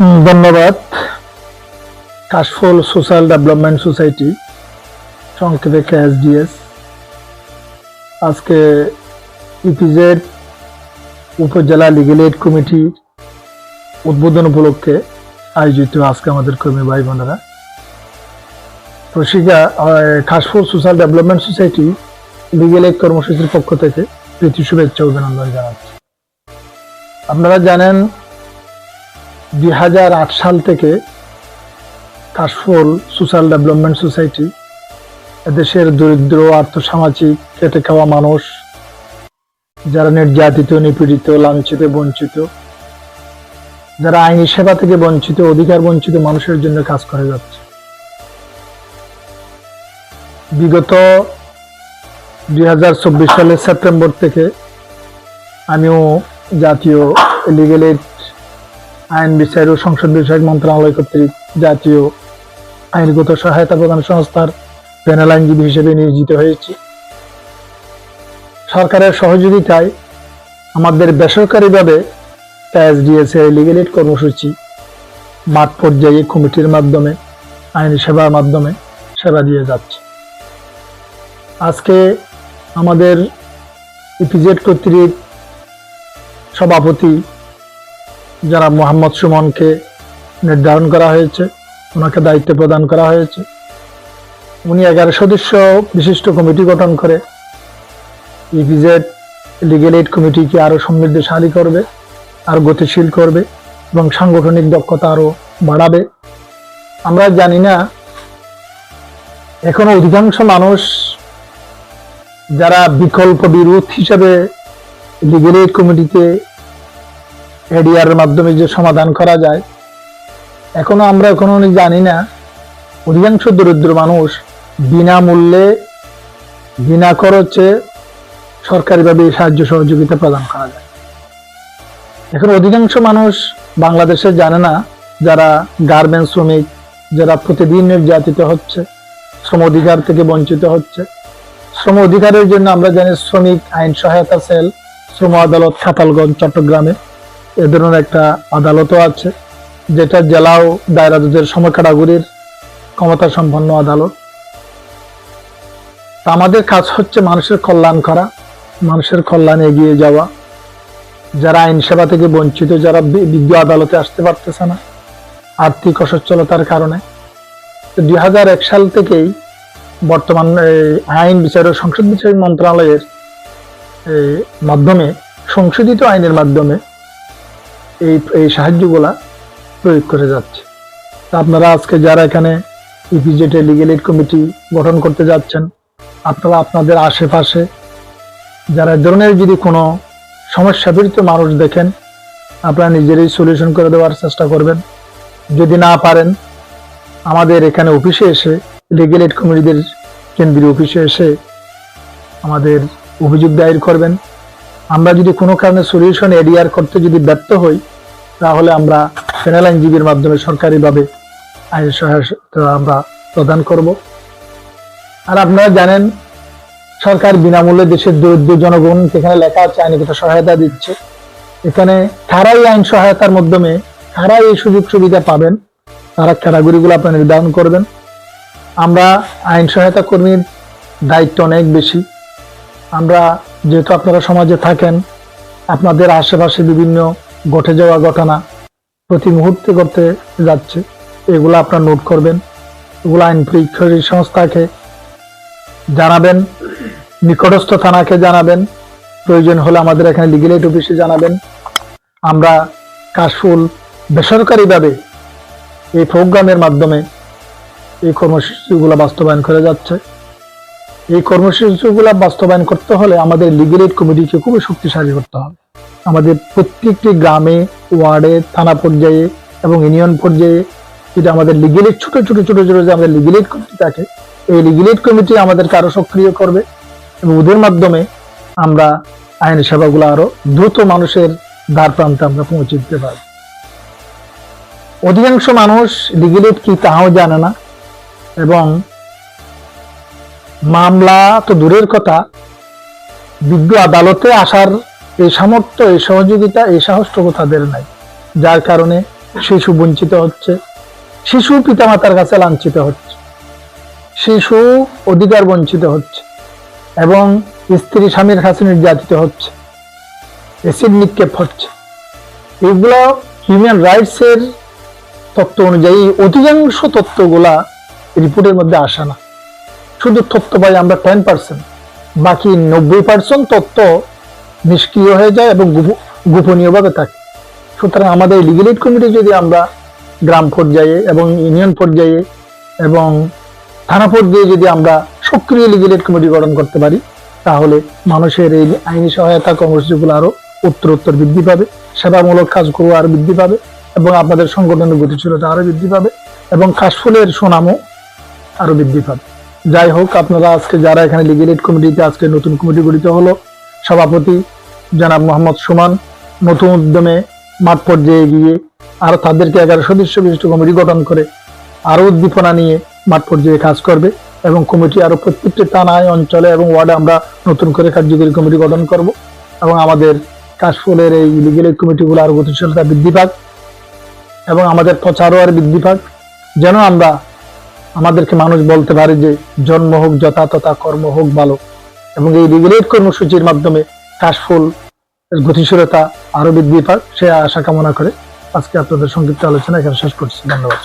ধন্যবাদ। Kashful social development society, সংক্ষেপে কেএসডিএস আজকে ইপিজেড উপজেলা লিগেল এইড কমিটির উদ্বোধন উপলক্ষে আয়োজিত আজকে আমাদের কর্মী ভাই বোনেরা প্রশিকা কাশফুল social development society legal aid কর্মসূচির পক্ষ থেকে প্রীতি শুভেচ্ছা অভিনন্দন জানাচ্ছি। আপনারা জানেন দুই হাজার আট সাল থেকে কাশফুল সোশ্যাল ডেভেলপমেন্ট সোসাইটি দেশের দরিদ্র, আর্থসামাজিক খেটে খাওয়া মানুষ, যারা নির্যাতিত, নিপীড়িত, লাঞ্ছিত, বঞ্চিত, যারা আইনি সেবা থেকে বঞ্চিত, অধিকার বঞ্চিত মানুষের জন্য কাজ করে যাচ্ছে। বিগত দুই হাজার চব্বিশ সালের সেপ্টেম্বর থেকে আমিও জাতীয় লিগেল এইড আইন বিচার ও সংসদ বিষয়ক মন্ত্রণালয় কর্তৃক জাতীয় আইনগত সহায়তা প্রদান সংস্থার প্যানেল আইনজীবী হিসেবে নিয়োজিত হয়েছি। সরকারের সহযোগিতায় আমাদের বেসরকারিভাবে এর লিগেল এইড কর্মসূচি মাঠ পর্যায়ে কমিটির মাধ্যমে, আইন সেবার মাধ্যমে সেবা দিয়ে যাচ্ছে। আজকে আমাদের ইপিজেড কর্তৃক সভাপতি যারা মোহাম্মদ সুমনকে নির্ধারণ করা হয়েছে, ওনাকে দায়িত্ব প্রদান করা হয়েছে। উনি এগারো সদস্য বিশিষ্ট কমিটি গঠন করে। ইপিজেড লিগেল এইড কমিটিকে আরও সমৃদ্ধশালী করবে, আরও গতিশীল করবে এবং সাংগঠনিক দক্ষতা আরও বাড়াবে। আমরা জানি না, এখনও অধিকাংশ মানুষ যারা বিকল্প বিরোধ হিসাবে লিগেল এইড কমিটিতে এডিআর মাধ্যমে যে সমাধান করা যায়, এখনও আমরা এখনও জানি না। অধিকাংশ দরিদ্র মানুষ বিনামূল্যে, বিনা খরচে সরকারিভাবে সাহায্য সহযোগিতা প্রদান করা যায়। এখন অধিকাংশ মানুষ বাংলাদেশে জানে না যারা গার্মেন্টস শ্রমিক, যারা প্রতিদিন নির্যাতিত হচ্ছে, শ্রম অধিকার থেকে বঞ্চিত হচ্ছে। শ্রম অধিকারের জন্য আমরা জানি শ্রমিক আইন সহায়তা সেল, শ্রম আদালত খাতালগঞ্জ চট্টগ্রামে। এ ধরনের একটা আদালতও আছে, যেটা জেলা ও দায়রা জজের সময় কাটাগরির ক্ষমতা সম্পন্ন আদালত আমাদের কাজ হচ্ছে মানুষের কল্যাণ করা, মানুষের কল্যাণে এগিয়ে যাওয়া। যারা আইন সেবা থেকে বঞ্চিত, যারা বিজ্ঞ আদালতে আসতে পারতেছে না, আর্থিক অসচ্ছলতার কারণে। দুই হাজার এক সাল থেকেই বর্তমান আইন বিচার ও সংসদ বিচার মন্ত্রণালয়ের মাধ্যমে, সংশোধিত আইনের মাধ্যমে এই এই সাহায্যগুলা প্রয়োগ করে যাচ্ছে। আপনারা আজকে যারা এখানে ইপিজেটে লিগেল এইড কমিটি গঠন করতে যাচ্ছেন, আপনারা আপনাদের আশেপাশে যারা ধরনের যদি কোনো সমস্যা পীড়িত মানুষ দেখেন, আপনারা নিজেরই সলিউশন করে দেওয়ার চেষ্টা করবেন। যদি না পারেন, আমাদের এখানে অফিসে এসে লিগেল এইড কমিটিদের কেন্দ্রীয় অফিসে এসে আমাদের অভিযোগ দায়ের করবেন। আমরা যদি কোনো কারণে সলিউশন এডিআর করতে যদি ব্যর্থ হই, তাহলে আমরা প্যানেল আইনজীবীর মাধ্যমে সরকারিভাবে আইন সহায়তা আমরা প্রদান করব। আর আপনারা জানেন, সরকার বিনামূল্যে দেশের দরিদ্র জনগণ এখানে লেখা আছে আইনগত সহায়তা দিচ্ছে, এখানে কারাই আইন সহায়তার মাধ্যমে কারাই এই সুযোগ সুবিধা পাবেন, তারা ক্যাটাগরিগুলো আপনারা নির্ধারণ করবেন। আমরা আইন সহায়তা কর্মীর দায়িত্ব অনেক বেশি। আমরা যেহেতু আপনারা সমাজে থাকেন, আপনাদের আশেপাশে বিভিন্ন ঘটে যাওয়া ঘটনা প্রতি মুহূর্তে করতে যাচ্ছে, এগুলো আপনারা নোট করবেন। এগুলো আইন পরীক্ষারী সংস্থাকে জানাবেন, নিকটস্থ থানাকে জানাবেন, প্রয়োজন হলে আমাদের এখানে লিগেল এইড অফিসে জানাবেন। আমরা কাশফুল বেসরকারিভাবে এই প্রোগ্রামের মাধ্যমে এই কর্মসূচিগুলো বাস্তবায়ন করে যাচ্ছে। এই কর্মসূচিগুলো বাস্তবায়ন করতে হলে আমাদের লিগেল এইড কমিটিকে খুবই শক্তিশালী করতে হবে। আমাদের প্রত্যেকটি গ্রামে, ওয়ার্ডে, থানা পর্যায়ে এবং ইউনিয়ন পর্যায়ে যেটা আমাদের লিগেল এইড ছোট ছোট ছোট ছোট যে আমাদের লিগেল এইড কমিটি থাকে, এই লিগেল এইড কমিটি আমাদেরকে আরও সক্রিয় করবে এবং ওদের মাধ্যমে আমরা আইনি সেবাগুলো আরও দ্রুত মানুষের দ্বার প্রান্তে আমরা পৌঁছে দিতে পারব। অধিকাংশ মানুষ লিগেল এইড কি তাহাও জানে না এবং মামলা তো দূরের কথা। বিজ্ঞ আদালতে আসার এই সামর্থ্য, এই সহযোগিতা, এই সাহসটুকু তাদের নাই। যার কারণে শিশু বঞ্চিত হচ্ছে, শিশু পিতামাতার কাছে লাঞ্ছিত হচ্ছে, শিশু অধিকার বঞ্চিত হচ্ছে এবং স্ত্রী স্বামীর কাছে নির্যাতিত হচ্ছে এসিড নিক্ষেপ হচ্ছে। এগুলো হিউম্যান রাইটস এর তত্ত্ব অনুযায়ী অধিকাংশ তত্ত্বগুলা রিপোর্টের মধ্যে আসে না। শুধু তথ্য পাই আমরা টেন পার্সেন্ট বাকি নব্বই পার্সেন্ট তথ্য নিষ্ক্রিয় হয়ে যায় এবং গোপনীয়ভাবে থাকে। সুতরাং আমাদের লিগেল কমিটি যদি আমরা গ্রাম পর্যায়ে এবং ইউনিয়ন পর্যায়ে এবং থানা পর্যায়ে যদি আমরা সক্রিয় লিগেল এইড কমিটি গঠন করতে পারি, তাহলে মানুষের এই আইনি সহায়তা কর্মসূচিগুলো আরও উত্তর উত্তর বৃদ্ধি পাবে, সেবামূলক কাজগুলো আরও বৃদ্ধি পাবে এবং আপনাদের সংগঠনের গতিশীলতা আরও বৃদ্ধি পাবে এবং কাশফুলের সুনামও আরও বৃদ্ধি পাবে। যাই হোক, আপনারা আজকে যারা এখানে লিগেল এইড কমিটিতে আজকে নতুন কমিটি গঠিত হলো, সভাপতি জনাব মোহাম্মদ সুমান নতুন উদ্যমে মাঠ পর্যায়ে গিয়ে আর তাদেরকে এগারো সদস্য বিশিষ্ট কমিটি গঠন করে আরও উদ্দীপনা নিয়ে মাঠ পর্যায়ে কাজ করবে এবং কমিটি আরও প্রত্যেকটি থানায়, অঞ্চলে এবং ওয়ার্ডে আমরা নতুন করে কার্যকরী কমিটি গঠন করব এবং আমাদের কাশফুলের এই লিগেল কমিটিগুলো আরও গতিশীলতা বৃদ্ধি পাক এবং আমাদের প্রচারও আর বৃদ্ধি পাক। যেন আমরা আমাদেরকে মানুষ বলতে পারে যে জন্ম হোক যথা তথা কর্ম হোক, ভালো। এবং এই রেগুলেট কর্মসূচির মাধ্যমে কাশফুল গতিশীলতা আরও বৃদ্ধি পাক, সে আশা কামনা করে আজকে আপনাদের সংক্ষিপ্ত আলোচনা এখানে শেষ করছি। ধন্যবাদ।